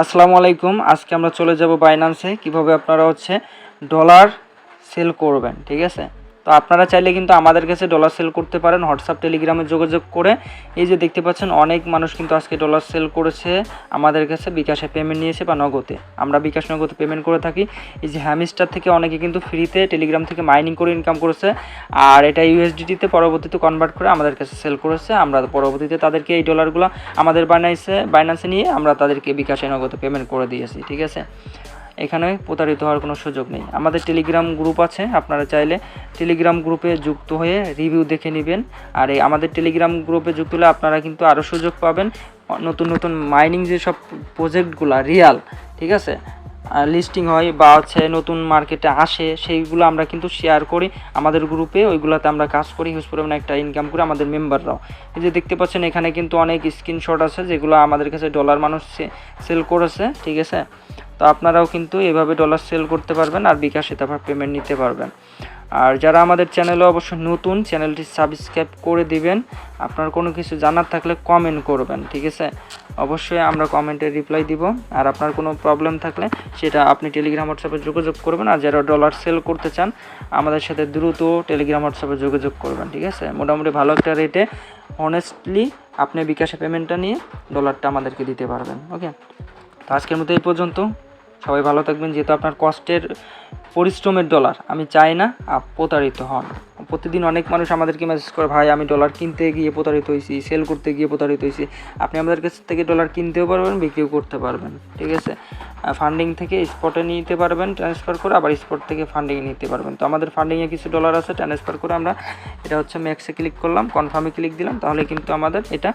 আসসালামু আলাইকুম। আজকে আমরা চলে যাব বাইনান্সে কীভাবে আপনারা হচ্ছে ডলার সেল করবেন, ঠিক আছে? তো আপনারা চাইলে কিন্তু আমাদের কাছে ডলার সেল করতে পারেন হোয়াটসঅ্যাপ টেলিগ্রামে যোগাযোগ করে। এই যে দেখতে পাচ্ছেন, অনেক মানুষ কিন্তু আজকে ডলার সেল করেছে, আমাদের কাছে বিকাশে পেমেন্ট নিয়েছে বা নগদে। আমরা বিকাশ নগদে পেমেন্ট করে থাকি। এই যে হ্যামিস্টার থেকে অনেকে কিন্তু ফ্রিতে টেলিগ্রাম থেকে মাইনিং করে ইনকাম করেছে, আর এটা ইউএসডিটিতে পরবর্তীতে কনভার্ট করে আমাদের কাছে সেল করেছে। আমরা পরবর্তীতে তাদেরকে এই ডলারগুলো আমাদের বাইনান্সে বাইনান্সে নিয়ে আমরা তাদেরকে বিকাশে নগদে পেমেন্ট করে দিয়েছি, ঠিক আছে? এখানে প্রতারিত হওয়ার কোনো সুযোগ নেই। আমাদের টেলিগ্রাম গ্রুপ আছে, আপনারা চাইলে টেলিগ্রাম গ্রুপে যুক্ত হয়ে রিভিউ দেখে নেবেন। আর এই আমাদের টেলিগ্রাম গ্রুপে যুক্ত হলে আপনারা কিন্তু আরও সুযোগ পাবেন। নতুন নতুন মাইনিং যেসব প্রজেক্টগুলো রিয়াল ঠিক আছে? লিস্টিং হয় বা হচ্ছে নতুন মার্কেটে আসে, সেইগুলো আমরা কিন্তু শেয়ার করি। আমাদের গ্রুপে ওইগুলোতে আমরা কাজ করি হিউজ পরিমাণে একটা ইনকাম করে আমাদের মেম্বাররাও এই যে দেখতে পাচ্ছেন, এখানে কিন্তু অনেক স্ক্রিনশট আছে যেগুলো আমাদের কাছে ডলার মানুষ সেল করেছে, ঠিক আছে? তো আপনারাও কিন্তু এভাবে ডলার সেল করতে পারবেন আর বিকাশে তারপর পেমেন্ট নিতে পারবেন। আর যারা আমাদের চ্যানেলে অবশ্য নতুন চ্যানেলটি সাবস্ক্রাইব করে দিবেন। আপনার কোনো কিছু জানার থাকলে কমেন্ট করবেন, ঠিক আছে? অবশ্যই আমরা কমেন্টে রিপ্লাই দিব। আর আপনার কোনো প্রবলেম থাকলে সেটা আপনি টেলিগ্রাম হোয়াটসঅ্যাপে যোগাযোগ করবেন। আর যারা ডলার সেল করতে চান, আমাদের সাথে দ্রুত টেলিগ্রাম হোয়াটসঅ্যাপে যোগাযোগ করবেন, ঠিক আছে? মোটামুটি ভালো একটা রেটে অনেস্টলি আপনি বিকাশে পেমেন্টটা নিয়ে ডলারটা আমাদেরকে দিতে পারবেন ওকে তো আজকের মতো এই পর্যন্ত। সবাই ভালো থাকবেন যেহেতু আপনার কষ্টের পরিশ্রমের ডলার আমি চাই না প্রতারিত হন। প্রতিদিন অনেক মানুষ আমাদেরকে মেসেজ করে, ভাই, আমি ডলার কিনতে গিয়ে প্রতারিত হয়েছি সেল করতে গিয়ে প্রতারিত হয়েছি। আপনি আমাদের কাছ থেকে ডলার কিনতেও পারবেন, বিক্রিও করতে পারবেন, ঠিক আছে? ফান্ডিং থেকে স্পটে নিতে পারবেন ট্রান্সফার করে আবার স্পট থেকে ফান্ডিং নিতে পারবেন। তো আমাদের ফান্ডিংয়ে কিছু ডলার আছে ট্রান্সফার করে আমরা এটা হচ্ছে ম্যাক্সে ক্লিক করলাম কনফার্মে ক্লিক দিলাম, তাহলে কিন্তু আমাদের এটা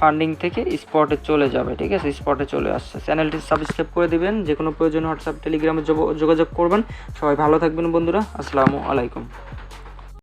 ফান্ডিং থেকে স্পটে চলে যাবে, ঠিক আছে? স্পটে চলে আসছে। চ্যানেলটি সাবস্ক্রাইব করে দিবেন যে কোনো প্রয়োজন হোয়াটসঅ্যাপ টেলিগ্রামে যোগাযোগ করবেন। সবাই ভালো থাকবেন বন্ধুরা, আসসালামু আলাইকুম।